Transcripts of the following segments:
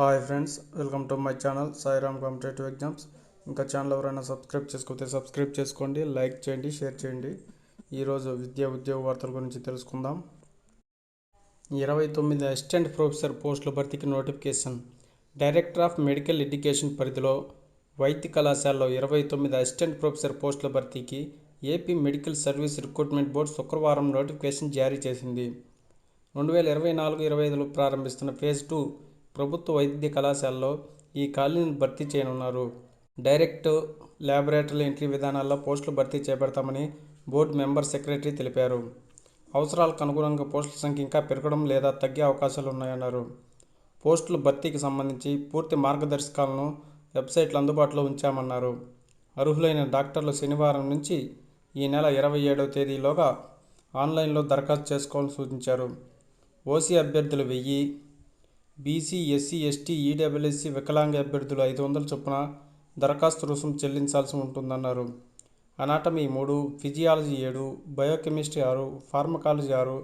Hi friends welcome to my channel Sairam competitive exams ఇంకా channel ఎవరైనా subscribe చేసుకోతే subscribe చేసుకోండి లైక్ చేయండి షేర్ చేయండి. ఈరోజు విద్యా ఉద్యోగ వార్తల గురించి తెలుసుకుందాం. ఇరవై తొమ్మిది అసిస్టెంట్ ప్రొఫెసర్ పోస్టుల భర్తీకి notification director of medical education పరిధిలో వైద్య కళాశాలలో ఇరవై తొమ్మిది అసిస్టెంట్ ప్రొఫెసర్ పోస్టుల భర్తీకి AP medical service recruitment board శుక్రవారం నోటిఫికేషన్ జారీ చేసింది. రెండు వేల ఇరవై నాలుగు ఇరవై ఐదులో ప్రారంభిస్తున్న ఫేజ్ టూ ప్రభుత్వ వైద్య కళాశాలలో ఈ ఖాళీలను భర్తీ చేయనున్నారు. డైరెక్ట్ ల్యాబొరేటరీ ఎంట్రీ విధానాల్లో పోస్టులు భర్తీ చేపడతామని బోర్డు మెంబర్ సెక్రటరీ తెలిపారు. అవసరాలకు అనుగుణంగా పోస్టుల సంఖ్య ఇంకా పెరగడం లేదా తగ్గే అవకాశాలు ఉన్నాయన్నారు. పోస్టుల భర్తీకి సంబంధించి పూర్తి మార్గదర్శకాలను వెబ్సైట్లు అందుబాటులో ఉంచామన్నారు. అర్హులైన డాక్టర్లు శనివారం నుంచి ఈ నెల ఇరవై ఏడవ తేదీలోగా ఆన్లైన్లో దరఖాస్తు చేసుకోవాలని సూచించారు. ఓసీ అభ్యర్థులు వెయ్యి బీసీ ఎస్సీ ఎస్టీ ఈడబ్ల్యూఎస్సీ వికలాంగ అభ్యర్థులు ఐదు వందల చొప్పున దరఖాస్తు రుసుము చెల్లించాల్సి ఉంటుందన్నారు. అనాటమీ మూడు ఫిజియాలజీ ఏడు బయోకెమిస్ట్రీ ఆరు ఫార్మకాలజీ ఆరు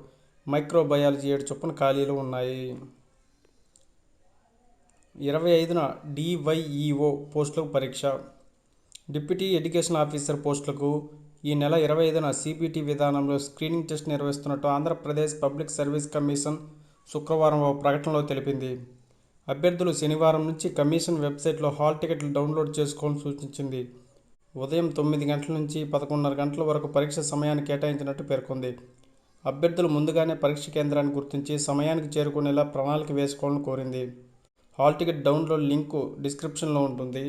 మైక్రోబయాలజీ ఏడు చొప్పున ఖాళీలు ఉన్నాయి. ఇరవై ఐదున డివైఈఓ పోస్టులకు పరీక్ష. డిప్యూటీ ఎడ్యుకేషన్ ఆఫీసర్ పోస్టులకు ఈ నెల ఇరవై ఐదున సిబిటి విధానంలో స్క్రీనింగ్ టెస్ట్ నిర్వహిస్తున్నట్టు ఆంధ్రప్రదేశ్ పబ్లిక్ సర్వీస్ కమిషన్ శుక్రవారం ఓ ప్రకటనలో తెలిపింది. అభ్యర్థులు శనివారం నుంచి కమిషన్ వెబ్సైట్లో హాల్ టికెట్లు డౌన్లోడ్ చేసుకోవాలని సూచించింది. ఉదయం తొమ్మిది గంటల నుంచి పదకొండున్నర గంటల వరకు పరీక్ష సమయాన్ని కేటాయించినట్టు పేర్కొంది. అభ్యర్థులు ముందుగానే పరీక్ష కేంద్రాన్ని గుర్తించి సమయానికి చేరుకునేలా ప్రణాళిక వేసుకోవాలని కోరింది. హాల్ టికెట్ డౌన్లోడ్ లింకు డిస్క్రిప్షన్లో ఉంటుంది.